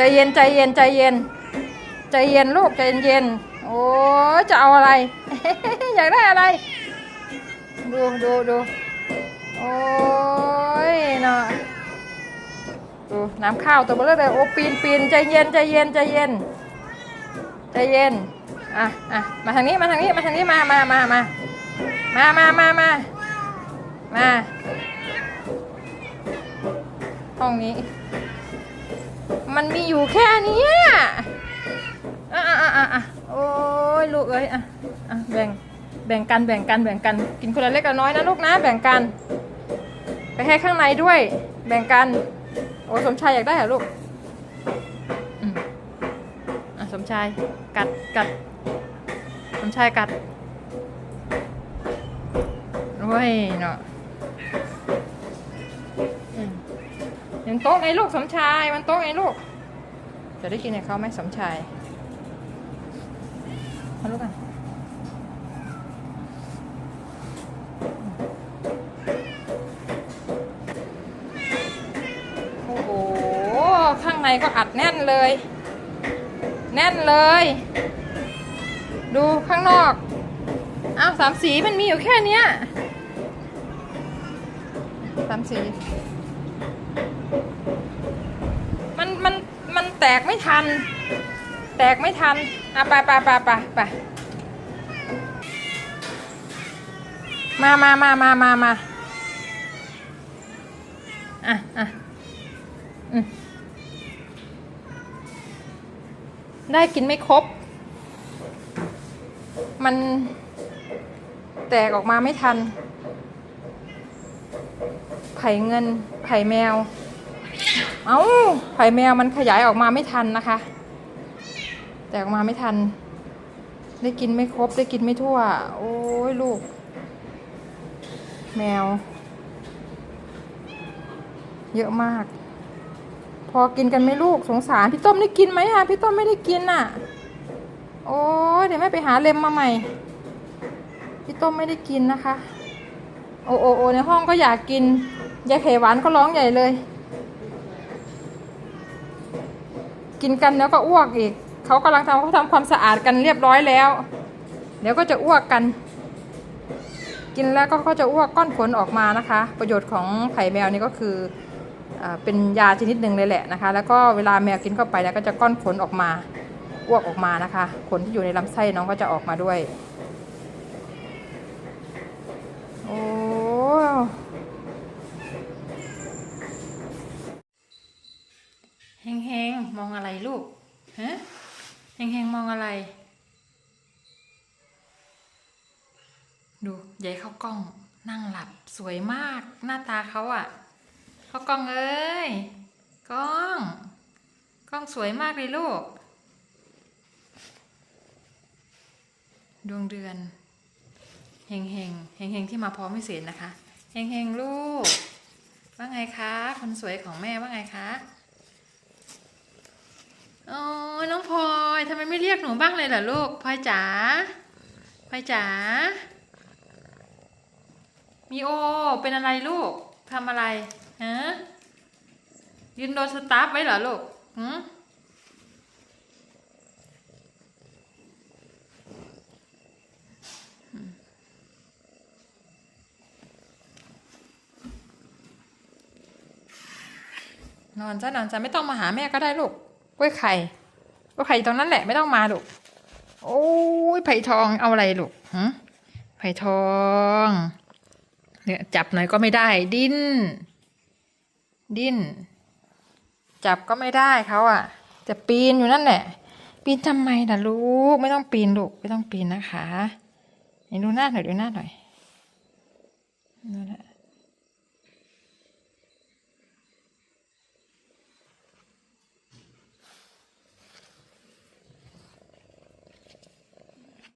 ใจเย็นใจเย็นใจเย็น ใจเย็นลูกใจเย็นโอ้จะเอาอะไร อยากได้อะไร ดูดูดูโอ้ยเนาะดูน้ำข้าวตัวเบลอเลยโอ้ปีนปีนใจเย็นใจเย็นใจเย็นใจเย็นอะอะมาทางนี้มาทางนี้มาทางนี้มามามามามามามามามาห้องนี้ มันมีอยู่แค่นี้อะอะอะอะโอ้ยลูกเอ้ยอะอะแบ่งแบ่งกันแบ่งกันแบ่งกันกินคนละเล็กละน้อยนะลูกนะ แบ่งกัน ไปให้ข้างในด้วย แบ่งกัน โอ้สมชายอยากได้เหรอลูกอืมอะสมชายกัดกัดสมชายกัดโอ้ยเนาะ ยังโต๊ะไงลูกสมชาย มันโต๊ะไงลูก จะได้กินกับเขาไหมสมชายมาลูกกันโอ้โห ข้างในก็อัดแน่นเลย แน่นเลย ดูข้างนอก อ้าวสามสีมันมีอยู่แค่เนี้ยสามสี มันมันมันแตกไม่ทัน แตกไม่ทันอะไปไปไปไปไปมามามามามามาอะอะอืมได้กินไม่ครบ มันแตกออกมาไม่ทัน ไผ่เงิน ไผ่แมว เอา้า ไผ่แมวมันขยายออกมาไม่ทันนะคะ แต่ออกมาไม่ทัน ได้กินไม่ครบ ได้กินไม่ทั่ว โอ้ยลูก แมว เยอะมาก พอกินกันไหมลูก สงสาร พี่ต้มได้กินไหมคะพี่ต้มไม่ได้กินอะ โอ้ยเดี๋ยวแม่ไปหาเล็มมาใหม่ พี่ต้มไม่ได้กินนะคะ โอโอโอในห้องก็อยากกิน ยายเขหวานก็ร้องใหญ่เลย กินกันแล้วก็อ้วกอีก เขากำลังทำเขาทำความสะอาดกันเรียบร้อยแล้ว เดี๋ยวก็จะอ้วกกัน กินแล้วก็เขาจะอ้วกก้อนขนออกมานะคะ ประโยชน์ของไข่แมวนี่ก็คืออาเป็นยาชนิดหนึ่งเลยแหละนะคะ แล้วก็เวลาแมวกินเข้าไปแล้วก็จะก้อนขนออกมาอ้วกออกมานะคะ ขนที่อยู่ในลำไส้น้องก็จะออกมาด้วย โอ้เฮงเฮงๆมองอะไรลูกฮะเฮงเฮงๆมองอะไร ดูยายเข้ากล้องนั่งหลับสวยมากหน้าตาเขาอะเข้ากล้องเอ้ยกล้อง กล้องสวยมากเลยลูก ดวงเดือนเฮงเฮงเฮงเฮงที่มาพร้อมพิเศษนะคะเฮงเฮงลูก ว่าไงคะ คนสวยของแม่ว่าไงคะ โอ้ยน้องพลอยทำไมไม่เรียกหนูบ้างเลยล่ะลูกพลอยจ๋าพลอยจ๋ามีโอ เป็นอะไรลูกทำอะไรฮะยืนโดนสตาร์ฟไว้เหรอลูกหืมนอนจ้านอนจ้าไม่ต้องมาหาแม่ก็ได้ลูก กล้วยไข่กล้วยไข่ตรงนั้นแหละไม่ต้องมาลูกโอ้ยไผ่ทองเอาอะไรลูกฮะไผ่ทอง เนี่ยจับหน่อยก็ไม่ได้ดิ้น ดิ้น จับก็ไม่ได้เขาอะ จะปีนอยู่นั่นแหละ ปีนทำไมล่ะลูก ไม่ต้องปีนลูกไม่ต้องปีนนะคะไหนดูหน้าหน่อยดูหน้าหน่อยดูนะ